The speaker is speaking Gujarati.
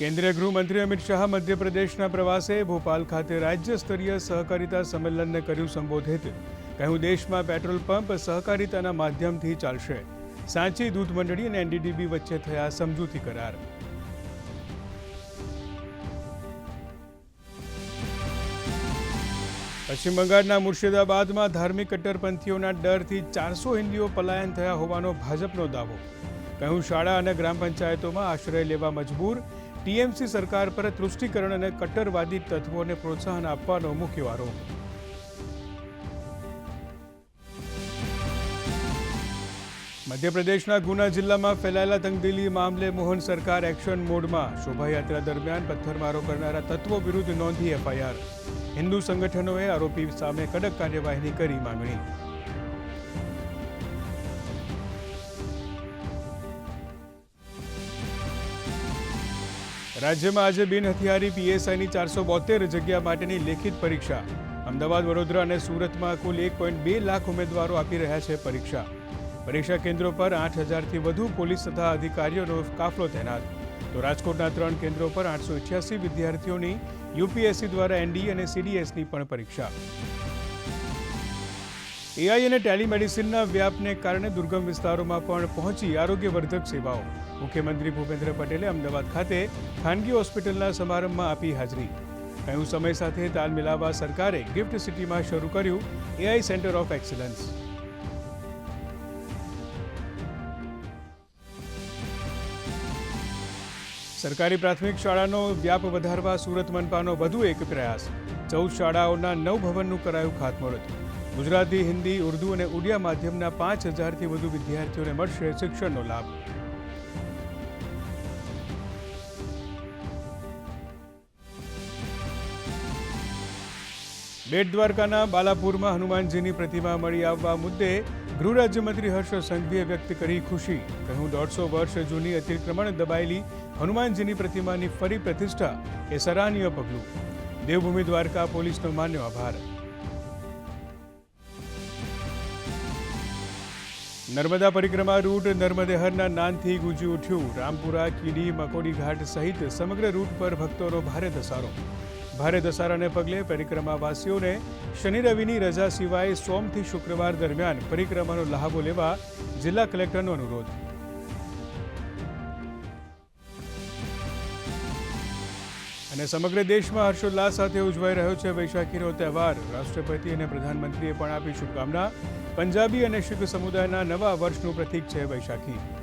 કેન્દ્રીય ગૃહમંત્રી અમિત શાહ મધ્યપ્રદેશના પ્રવાસે ભોપાલ ખાતે રાજ્ય સ્તરીય સહકારિતા સંમેલનને કર્યું સંબોધિત. કહ્યું, દેશમાં પેટ્રોલ પંપ સહકારિતાના માધ્યમથી ચાલશે. સાંચી દૂધ મંડળી અને એનડીડીબી વચ્ચે થયા સમજૂતી કરાર. પશ્ચિમ બંગાળના મુર્શિદાબાદમાં ધાર્મિક કટ્ટરપંથીઓના ડરથી ચારસો હિન્દીઓ પલાયન થયા હોવાનો ભાજપનો દાવો. કહ્યું, શાળા અને ગ્રામ પંચાયતોમાં આશ્રય લેવા મજબૂર. ટીએમસી સરકાર પર તૃષ્ટિકરણ અને કટ્ટરવાદી તત્વોને પ્રોત્સાહન આપવાનો મુખ્ય આરોપ મધ્યપ્રદેશના ગુના જિલ્લામાં ફેલાયેલા તંગદિલી મામલે મોહન સરકાર એક્શન મોડમાં. શોભાયાત્રા દરમિયાન પથ્થરમારો કરનારા તત્વો વિરુદ્ધ નોંધી એફઆઈઆર. હિન્દુ સંગઠનોએ આરોપી સામે કડક કાર્યવાહીની કરી માંગણી. રાજ્યમાં આજે બિનહથિયારી પીએસઆઈની ચારસો બોતેર જગ્યા માટેની લેખિત પરીક્ષા. અમદાવાદ, વડોદરા અને સુરતમાં કુલ એક પોઈન્ટ બે લાખ ઉમેદવારો આપી રહ્યા છે પરીક્ષા. પરીક્ષા કેન્દ્રો પર આઠ હજારથી વધુ પોલીસ તથા અધિકારીઓનો કાફલો તૈનાત. તો રાજકોટના ત્રણ કેન્દ્રો પર આઠસો વિદ્યાર્થીઓની યુપીએસસી દ્વારા એનડીએ અને સીડીએસની પણ પરીક્ષા. એઆઈ અને ટેલિમેડિસિનના વ્યાપને કારણે દુર્ગમ વિસ્તારોમાં પણ પહોંચી આરોગ્યવર્ધક સેવાઓ. મુખ્યમંત્રી ભૂપેન્દ્ર પટેલે અમદાવાદ ખાતે ખાનગી હોસ્પિટલના સમારંભમાં આપી હાજરી. કહ્યું, સમય સાથે તાલ મિલાવવા સરકારે ગિફ્ટ સિટીમાં શરૂ કર્યું એઆઈ સેન્ટર ઓફ એક્સલન્સ. સરકારી પ્રાથમિક શાળાનો વ્યાપ વધારવા સુરત મનપાનો વધુ એક પ્રયાસ. ચૌદ શાળાઓના નવ ભવનનું કરાયું ખાતમુહૂર્ત. ગુજરાતી, હિન્દી, ઉર્દુ અને ઉડિયા માધ્યમના પાંચ હજારથી વધુ વિદ્યાર્થીઓને મળશે શિક્ષણનો લાભ. બેટ દ્વારકાના બાલાપુરમાં હનુમાનજીની પ્રતિમા મળી આવવા મુદ્દે ગૃહ રાજ્યમંત્રી હર્ષ સંઘવીએ વ્યક્ત કરી ખુશી. કહ્યું, દોઢસો વર્ષ જૂની અતિક્રમણ દબાયેલી હનુમાનજીની પ્રતિમાની ફરી પ્રતિષ્ઠા એ સરાહનીય પગલું. દેવભૂમિ દ્વારકા પોલીસનો માન્યો આભાર. નર્મદા પરિક્રમા રૂટ નર્મદેહરના નાનથી ગુંજી ઉઠ્યું. રામપુરા, કીડી, મકોડી ઘાટ સહિત સમગ્ર રૂટ પર ભક્તોનો ભારે ધસારો. ભારે ધસારાને પગલે પરિક્રમાવાસીઓને શનિ રવિની રજા સિવાય સોમથી શુક્રવાર દરમિયાન પરિક્રમાનો લહાવો લેવા જિલ્લા કલેક્ટરનો અનુરોધ. અને સમગ્ર દેશમાં હર્ષોલ્લાસ સાથે ઉજવાઈ રહ્યો છે વૈશાખીનો તહેવાર. રાષ્ટ્રપતિ અને પ્રધાનમંત્રીએ પણ આપી શુભકામના. પંજાબી અને શીખ સમુદાયના નવા વર્ષનું પ્રતીક છે વૈશાખી.